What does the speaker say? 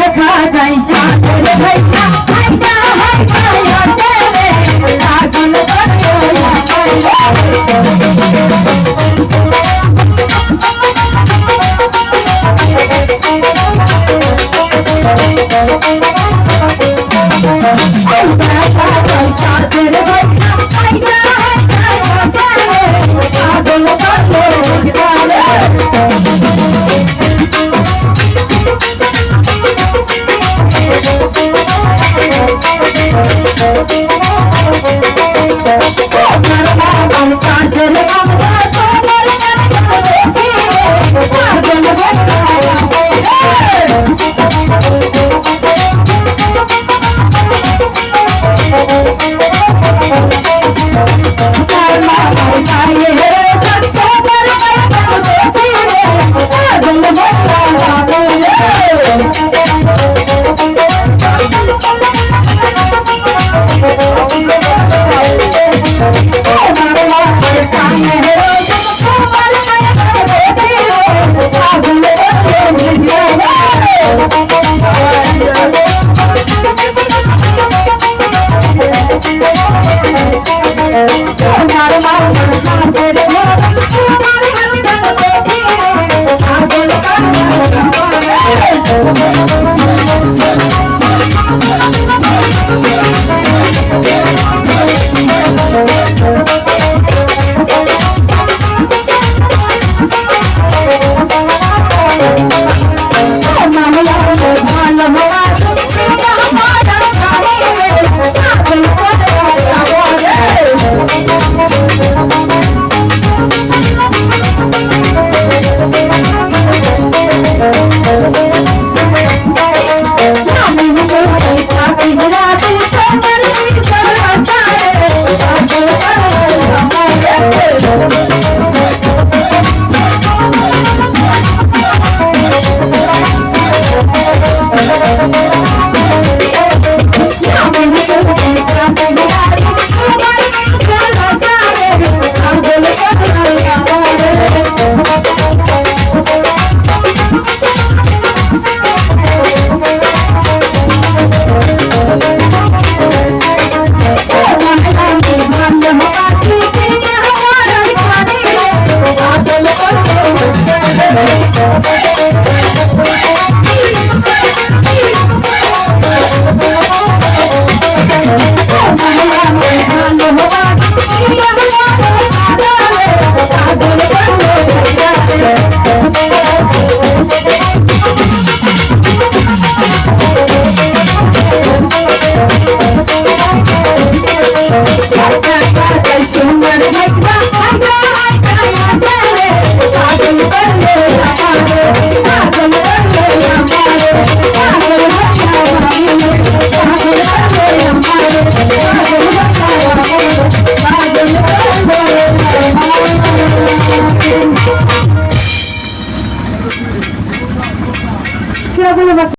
দেখা যায় সাথের ভাইয়া রে আগুন করতো ওই দেখা যায় সাথের Thank you.